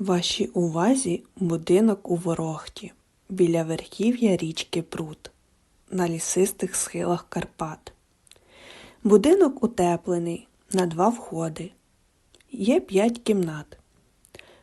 Вашій увазі будинок у Ворохті біля верхів'я річки Прут на лісистих схилах Карпат. Будинок утеплений на два входи. Є п'ять кімнат.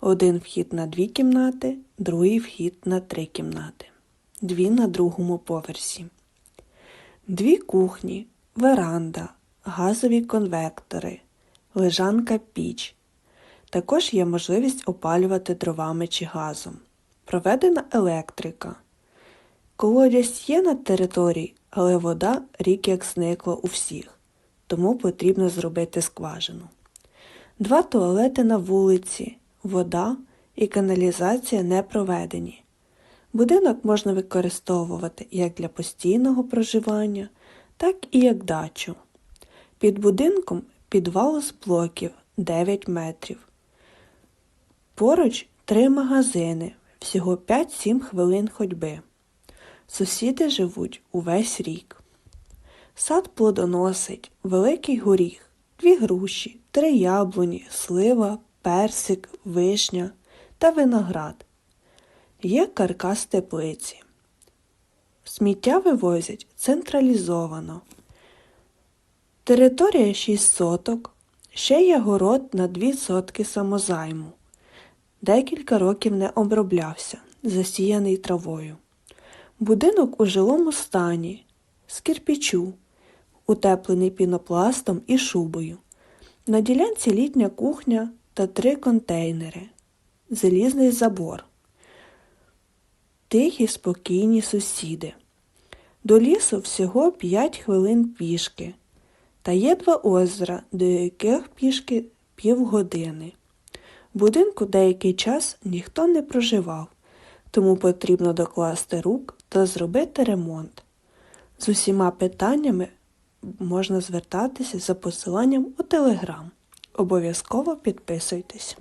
Один вхід на дві кімнати, другий вхід на три кімнати. Дві на другому поверсі. Дві кухні, веранда, газові конвектори, лежанка піч. Також є можливість опалювати дровами чи газом. Проведена електрика. Колодязь є на території, але вода рік як зникла у всіх, тому потрібно зробити скважину. Два туалети на вулиці, вода і каналізація не проведені. Будинок можна використовувати як для постійного проживання, так і як дачу. Під будинком підвал з блоків 9 метрів. Поруч три магазини, всього 5-7 хвилин ходьби. Сусіди живуть увесь рік. Сад плодоносить, великий горіх, дві груші, три яблуні, слива, персик, вишня та виноград. Є каркас теплиці. Сміття вивозять централізовано. Територія 6 соток, ще є город на 2 сотки самозайму. Декілька років не оброблявся, засіяний травою. Будинок у жилому стані, з кирпічу, утеплений пінопластом і шубою. На ділянці літня кухня та три контейнери, залізний забор. Тихі, спокійні сусіди. До лісу всього 5 хвилин пішки, та є два озера, до яких пішки півгодини. Будинку деякий час ніхто не проживав, тому потрібно докласти рук та зробити ремонт. З усіма питаннями можна звертатися за посиланням у Телеграм. Обов'язково підписуйтесь.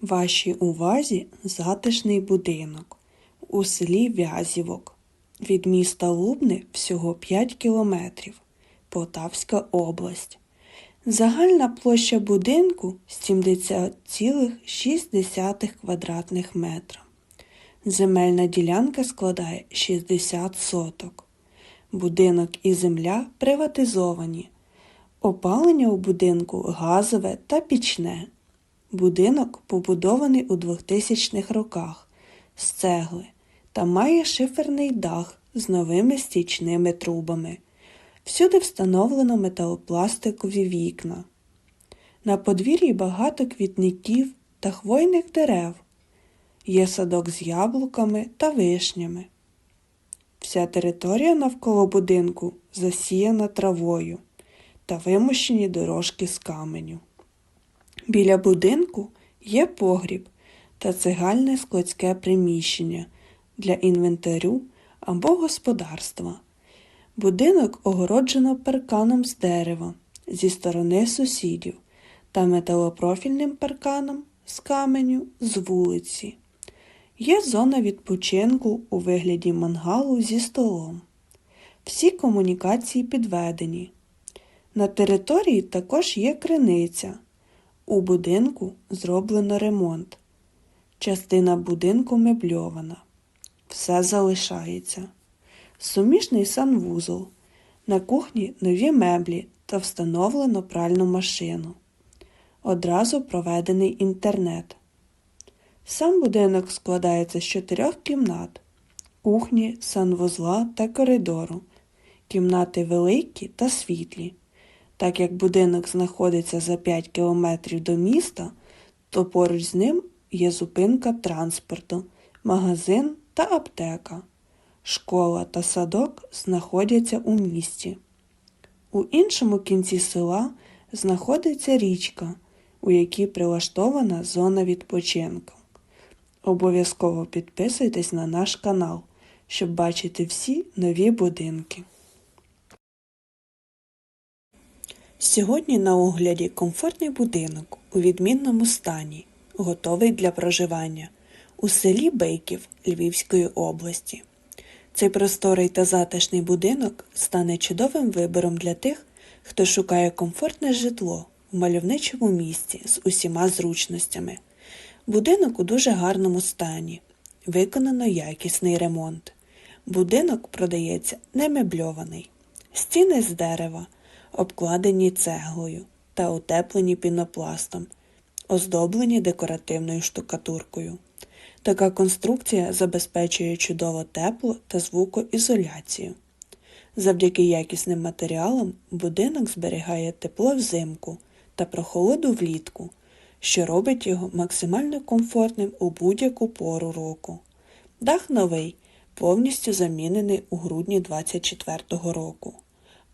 Вашій увазі затишний будинок у селі Вязівок. Від міста Лубни всього 5 кілометрів. Полтавська область. Загальна площа будинку 70,6 квадратних метра. Земельна ділянка складає 60 соток. Будинок і земля приватизовані. Опалення у будинку газове та пічне. Будинок побудований у 2000-х роках з цегли та має шиферний дах з новими стічними трубами. Всюди встановлено металопластикові вікна. На подвір'ї багато квітників та хвойних дерев. Є садок з яблуками та вишнями. Вся територія навколо будинку засіяна травою та вимощені дорожки з каменю. Біля будинку є погріб та цегальне складське приміщення для інвентарю або господарства. Будинок огороджено парканом з дерева зі сторони сусідів та металопрофільним парканом з каменю з вулиці. Є зона відпочинку у вигляді мангалу зі столом. Всі комунікації підведені. На території також є криниця. У будинку зроблено ремонт. Частина будинку мебльована. Все залишається. Суміжний санвузол. На кухні нові меблі та встановлено пральну машину. Одразу проведений інтернет. Сам будинок складається з чотирьох кімнат кухні, санвузла та коридору. Кімнати великі та світлі. Так як будинок знаходиться за 5 кілометрів до міста, то поруч з ним є зупинка транспорту, магазин та аптека. Школа та садок знаходяться у місті. У іншому кінці села знаходиться річка, у якій прилаштована зона відпочинку. Обов'язково підписуйтесь на наш канал, щоб бачити всі нові будинки. Сьогодні на огляді комфортний будинок у відмінному стані, готовий для проживання у селі Бейків Львівської області. Цей просторий та затишний будинок стане чудовим вибором для тих, хто шукає комфортне житло у мальовничому місці з усіма зручностями. Будинок у дуже гарному стані. Виконано якісний ремонт. Будинок продається не мебльований. Стіни з дерева, обкладені цеглою та утеплені пінопластом, оздоблені декоративною штукатуркою. Така конструкція забезпечує чудово тепло та звукоізоляцію. Завдяки якісним матеріалам будинок зберігає тепло взимку та прохолоду влітку, що робить його максимально комфортним у будь-яку пору року. Дах новий, повністю замінений у грудні 2024 року.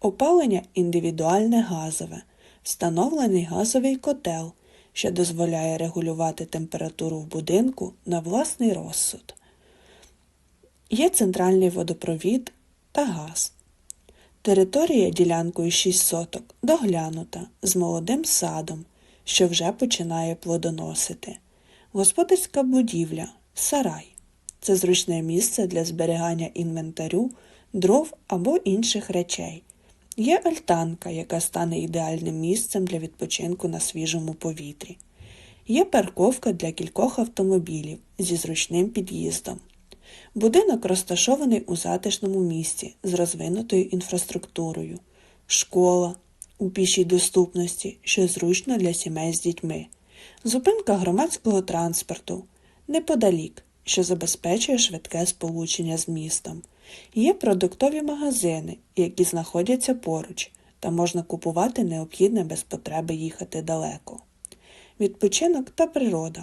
Опалення індивідуальне газове, встановлений газовий котел, що дозволяє регулювати температуру в будинку на власний розсуд. Є центральний водопровід та газ. Територія ділянкою 6 соток доглянута з молодим садом, що вже починає плодоносити. Господарська будівля сарай. Це зручне місце для зберігання інвентарю, дров або інших речей. Є альтанка, яка стане ідеальним місцем для відпочинку на свіжому повітрі. Є парковка для кількох автомобілів зі зручним під'їздом. Будинок розташований у затишному місці з розвинутою інфраструктурою, школа у пішій доступності, що зручно для сімей з дітьми, зупинка громадського транспорту неподалік, що забезпечує швидке сполучення з містом. Є продуктові магазини, які знаходяться поруч, та можна купувати необхідне без потреби їхати далеко. Відпочинок та природа.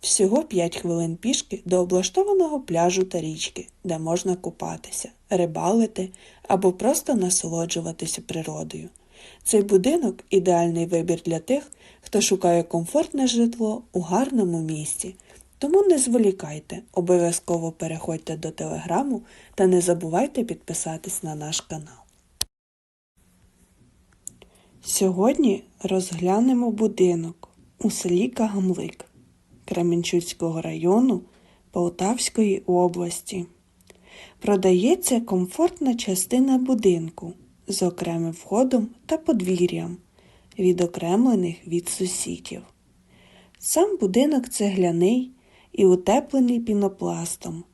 Всього 5 хвилин пішки до облаштованого пляжу та річки, де можна купатися, рибалити або просто насолоджуватися природою. Цей будинок ідеальний вибір для тих, хто шукає комфортне житло у гарному місці. Тому не зволікайте, обов'язково переходьте до телеграму та не забувайте підписатись на наш канал. Сьогодні розглянемо будинок у селі Кагамлик Кременчуцького району Полтавської області. Продається комфортна частина будинку з окремим входом та подвір'ям, відокремлених від сусідів. Сам будинок цегляний і утеплений пінопластом,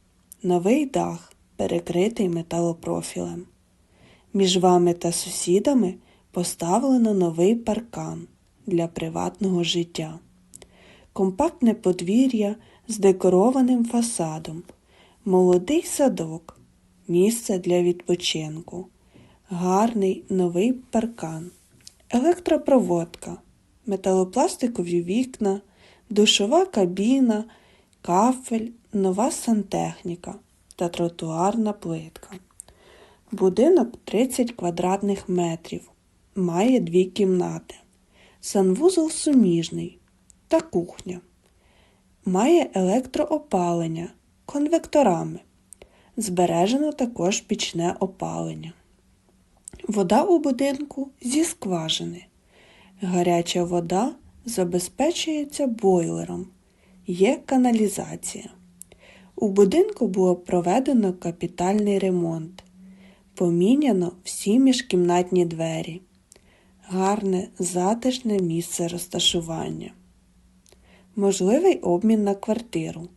новий дах, перекритий металопрофілем. Між вами та сусідами поставлено новий паркан для приватного життя, компактне подвір'я з декорованим фасадом, молодий садок, місце для відпочинку, гарний новий паркан, електропроводка, металопластикові вікна, душова кабіна, кафель, нова сантехніка та тротуарна плитка. Будинок 30 квадратних метрів, має дві кімнати, санвузол суміжний та кухня. Має електроопалення конвекторами. Збережено також пічне опалення. Вода у будинку зі скважини. Гаряча вода забезпечується бойлером. Є каналізація. У будинку було проведено капітальний ремонт. Поміняно всі міжкімнатні двері. Гарне затишне місце розташування. Можливий обмін на квартиру.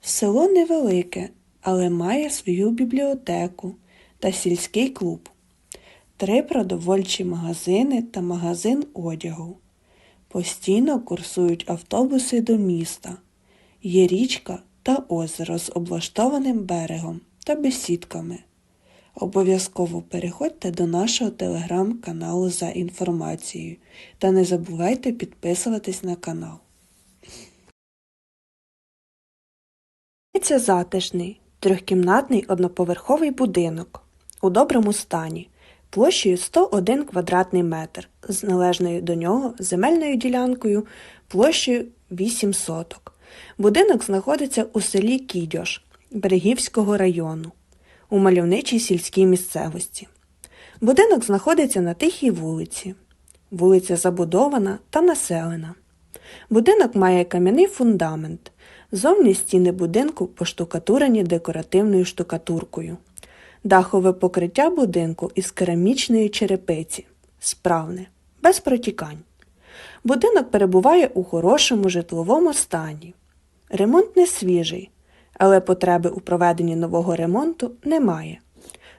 Село невелике, але має свою бібліотеку та сільський клуб, три продовольчі магазини та магазин одягу. Постійно курсують автобуси до міста. Є річка та озеро з облаштованим берегом та бесідками. Обов'язково переходьте до нашого телеграм-каналу за інформацією та не забувайте підписуватись на канал. Це затишний, трьохкімнатний одноповерховий будинок у доброму стані, площею 101 квадратний метр, з належною до нього земельною ділянкою площею 8 соток. Будинок знаходиться у селі Кідьош Берегівського району у мальовничій сільській місцевості. Будинок знаходиться на тихій вулиці. Вулиця забудована та населена. Будинок має кам'яний фундамент. Зовні стіни будинку поштукатурені декоративною штукатуркою. Дахове покриття будинку із керамічної черепиці. Справне, без протікань. Будинок перебуває у хорошому житловому стані. Ремонт не свіжий, але потреби у проведенні нового ремонту немає.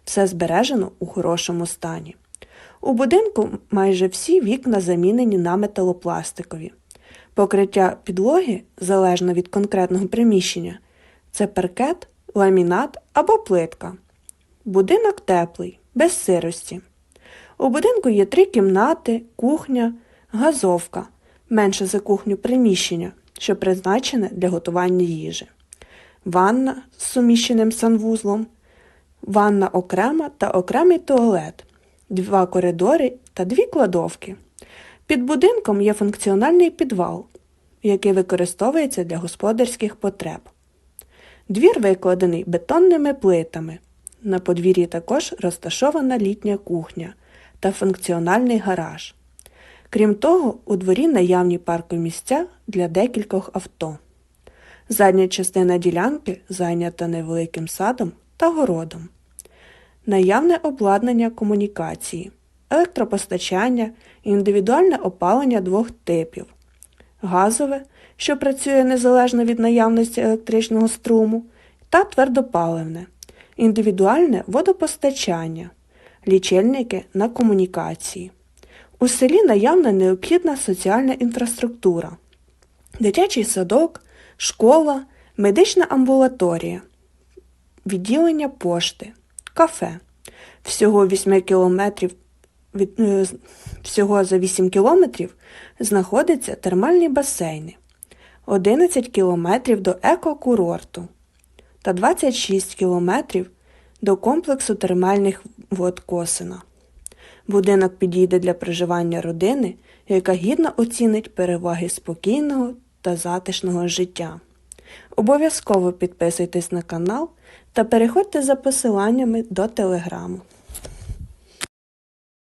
Все збережено у хорошому стані. У будинку майже всі вікна замінені на металопластикові. Покриття підлоги, залежно від конкретного приміщення, це паркет, ламінат або плитка. Будинок теплий, без сирості. У будинку є три кімнати, кухня, газовка, менше за кухню приміщення, що призначене для готування їжі, ванна з суміщеним санвузлом, ванна окрема та окремий туалет, два коридори та дві кладовки. Під будинком є функціональний підвал, який використовується для господарських потреб. Двір викладений бетонними плитами. На подвір'ї також розташована літня кухня та функціональний гараж. Крім того, у дворі наявні паркомісця для декількох авто. Задня частина ділянки зайнята невеликим садом та городом. Наявне обладнання комунікації, електропостачання, індивідуальне опалення двох типів, газове, що працює незалежно від наявності електричного струму, та твердопаливне, індивідуальне водопостачання, лічильники на комунікації. У селі наявна необхідна соціальна інфраструктура, дитячий садок, школа, медична амбулаторія, відділення пошти, кафе. Всього 8 кілометрів від, е, всього за 8 кілометрів знаходяться термальні басейни, 11 кілометрів до екокурорту та 26 кілометрів до комплексу термальних вод Косина. Будинок підійде для проживання родини, яка гідно оцінить переваги спокійного та затишного життя. Обов'язково підписуйтесь на канал та переходьте за посиланнями до телеграму.